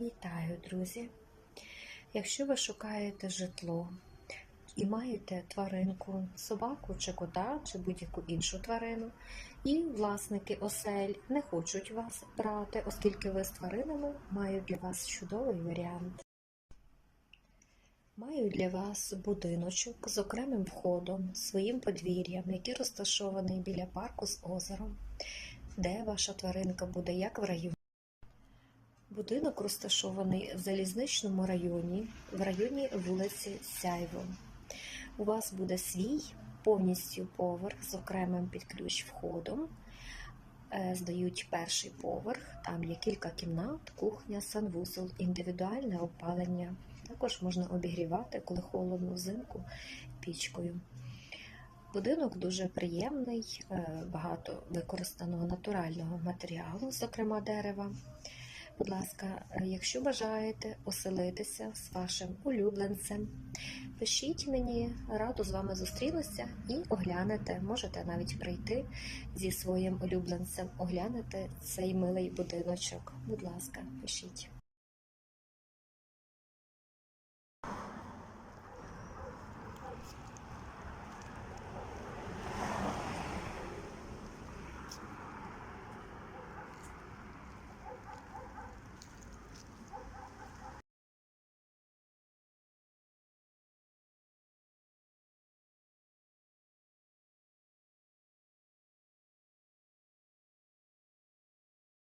Вітаю, друзі! Якщо ви шукаєте житло і маєте тваринку, собаку чи кота, чи будь-яку іншу тварину, і власники осель не хочуть вас брати, оскільки ви з тваринами, маю для вас чудовий варіант. Маю для вас будиночок з окремим входом, своїм подвір'ям, який розташований біля парку з озером, де ваша тваринка буде як в районі. Будинок розташований в залізничному районі, в районі вулиці Сяйво. У вас буде свій повністю поверх з окремим під ключ входом. Е, Здають перший поверх, там є кілька кімнат, кухня, санвузол, індивідуальне опалення. Також можна обігрівати, коли холодно взимку пічкою. Будинок дуже приємний, е, багато використаного натурального матеріалу, зокрема дерева. Будь ласка, якщо бажаєте оселитися з вашим улюбленцем, пишіть мені, раду з вами зустрінуся і оглянете. Можете навіть прийти зі своїм улюбленцем, оглянете цей милий будиночок. Будь ласка, пишіть.